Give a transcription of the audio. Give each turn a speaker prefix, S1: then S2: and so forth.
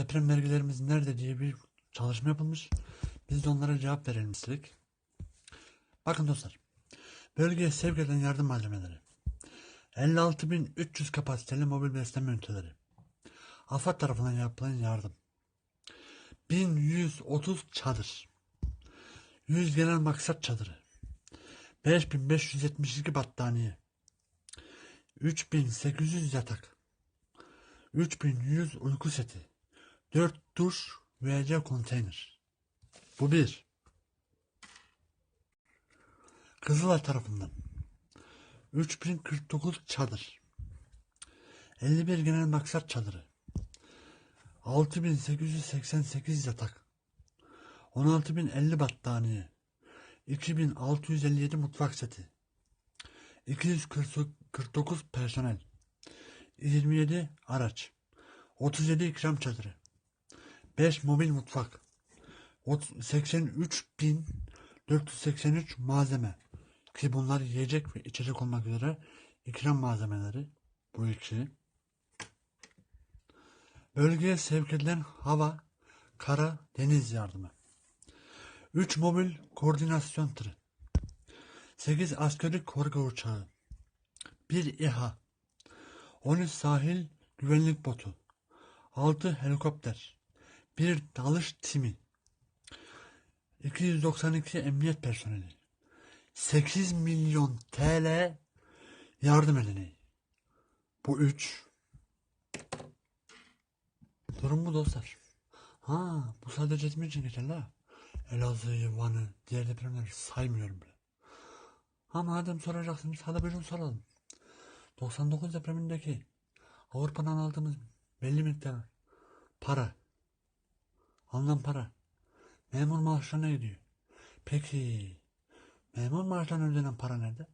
S1: deprem vergilerimiz nerede diye bir çalışma yapılmış. Biz de onlara cevap verelim istedik. Bakın dostlar. Bölgeye sevk edilen yardım malzemeleri. 56.300 kapasiteli mobil besleme üniteleri. AFAD tarafından yapılan yardım. 1130 çadır. 100 genel maksat çadırı. 5572 battaniye. 3800 yatak. 3100 uyku seti. 4 duş VC konteyner. Bu bir. Kızılay tarafından. 3049 çadır. 51 genel maksat çadırı. 6888 yatak. 16050 battaniye. 2657 mutfak seti. 249 personel. 27 araç. 37 ikram çadırı. 5 mobil mutfak. 83.483 malzeme. Ki bunlar yiyecek ve içecek olmak üzere ikram malzemeleri. Bu ikisi. Bölgeye sevk edilen hava, kara, deniz yardımı. 3 mobil koordinasyon tırı. 8 askeri korku uçağı. 1 İHA. 13 sahil güvenlik botu. 6 helikopter. 1 dalış timi. 292 emniyet personeli. 8 milyon TL yardım ödeneği. Bu 3. Durum bu dostlar. Ha bu sadece İzmir için geçerli ha. Elazığ'ı, Van'ı, diğer depremleri saymıyorum bile. Ha madem soracaksınız hadi buyurun soralım. 99 depremindeki Avrupa'dan aldığımız belli miktar para, alınan para memur maaşlarına gidiyor. Peki memur maaşlarına ödenen para nerede?